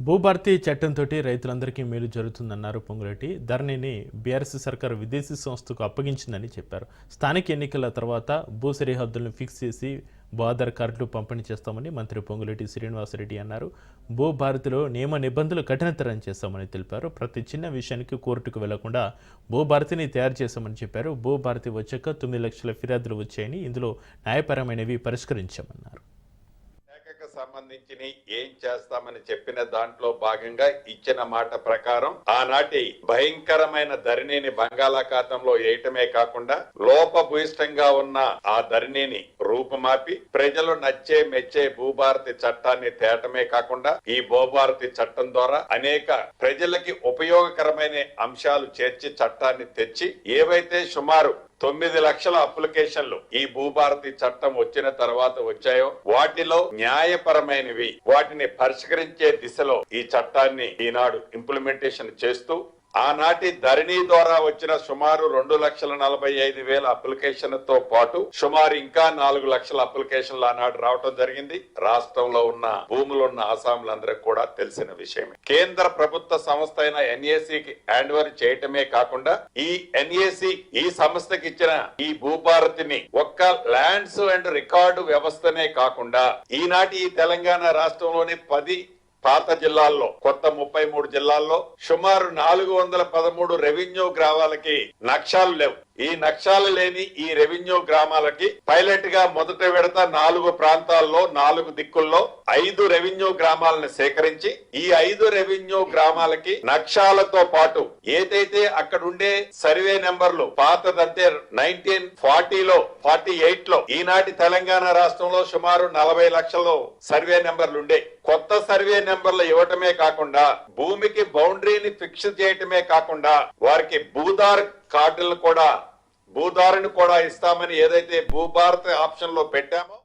భూభారతి చట్టంతో రైతులందరికీ మేలు జరుగుతుందన్నారు పొంగులేటి. ధరణిని బీఆర్ఎస్ సర్కార్ విదేశీ సంస్థకు అప్పగించిందని చెప్పారు. స్థానిక ఎన్నికల తర్వాత భూ సరిహద్దులను ఫిక్స్ చేసి భూ ఆధార్ కార్డులు పంపిణీ చేస్తామని మంత్రి పొంగులేటి శ్రీనివాసరెడ్డి అన్నారు. భూభారతిలో నియమ నిబంధనలు కఠినతరం చేస్తామని తెలిపారు. ప్రతి చిన్న విషయానికి కోర్టుకు వెళ్ళకుండా భూభారతిని తయారు చేశామని చెప్పారు. భూభారతి వచ్చాక తొమ్మిది లక్షల ఫిర్యాదులు వచ్చాయని ఇందులో న్యాయపరమైనవి పరిష్కరించామన్నారు. సంబంధించి ఏం చేస్తామని చెప్పిన దాంట్లో భాగంగా ఇచ్చిన మాట ప్రకారం ఆనాటి భయంకరమైన ధరణిని బంగాళాఖాతంలో వేయటమే కాకుండా లోపభూయిష్టంగా ఉన్న ఆ ధరణిని రూపుమాపి ప్రజలు నచ్చే మెచ్చే భూభారతి చట్టాన్ని తేటమే కాకుండా ఈ భూభారతి చట్టం ద్వారా అనేక ప్రజలకి ఉపయోగకరమైన అంశాలు చేర్చి చట్టాన్ని తెచ్చి ఏవైతే సుమారు తొమ్మిది లక్షల అప్లికేషన్లు ఈ భూభారతి చట్టం వచ్చిన తర్వాత వచ్చాయో వాటిలో న్యాయపరమైనవి వాటిని పరిష్కరించే దిశలో ఈ చట్టాన్ని ఈనాడు ఇంప్లిమెంటేషన్ చేస్తూ ఆనాటి ధరణి ద్వారా వచ్చిన సుమారు రెండు లక్షల నలభై ఐదు వేల అప్లికేషన్లతో పాటు సుమారు ఇంకా నాలుగు లక్షల అప్లికేషన్లు ఆనాడు రావటం జరిగింది. రాష్ట్రంలో ఉన్న భూములు ఉన్న ఆసాములందరికీ కూడా తెలిసిన విషయమే. కేంద్ర ప్రభుత్వ సంస్థ అయిన ఎన్ఏసికి హ్యాండ్ ఓవర్ చేయటమే కాకుండా ఈ ఎన్ఏసి ఈ సంస్థకి ఇచ్చిన ఈ భూభారతిని ఒక్క ల్యాండ్స్ అండ్ రికార్డు వ్యవస్థనే కాకుండా ఈనాటి ఈ తెలంగాణ రాష్ట్రంలోని పది పాత జిల్లాల్లో కొత్త ముప్పై మూడు జిల్లాల్లో సుమారు నాలుగు వందల పదమూడు రెవెన్యూ గ్రామాలకి నక్షాలు లేవు. ఈ నక్షాలు లేని ఈ రెవెన్యూ గ్రామాలకి పైలట్గా మొదట విడత నాలుగు ప్రాంతాల్లో నాలుగు దిక్కుల్లో ఐదు రెవెన్యూ గ్రామాలను సేకరించి ఈ ఐదు రెవెన్యూ గ్రామాలకి నక్షాలతో పాటు ఏదైతే అక్కడ ఉండే సర్వే నెంబర్లు పాతదంటే నైన్టీన్ ఫార్టీలో ఫార్టీ ఎయిట్లో ఈనాటి తెలంగాణ రాష్ట్రంలో సుమారు నలభై లక్షలు సర్వే నెంబర్లు ఉండే. కొత్త సర్వే నెంబర్లు ఇవ్వటమే కాకుండా భూమికి బౌండరీని ఫిక్స్ చేయటమే కాకుండా వారికి భూదార్ కార్డులను కూడా భూదారుని కూడా ఇస్తామని ఏదైతే భూభారత ఆప్షన్లో పెట్టామో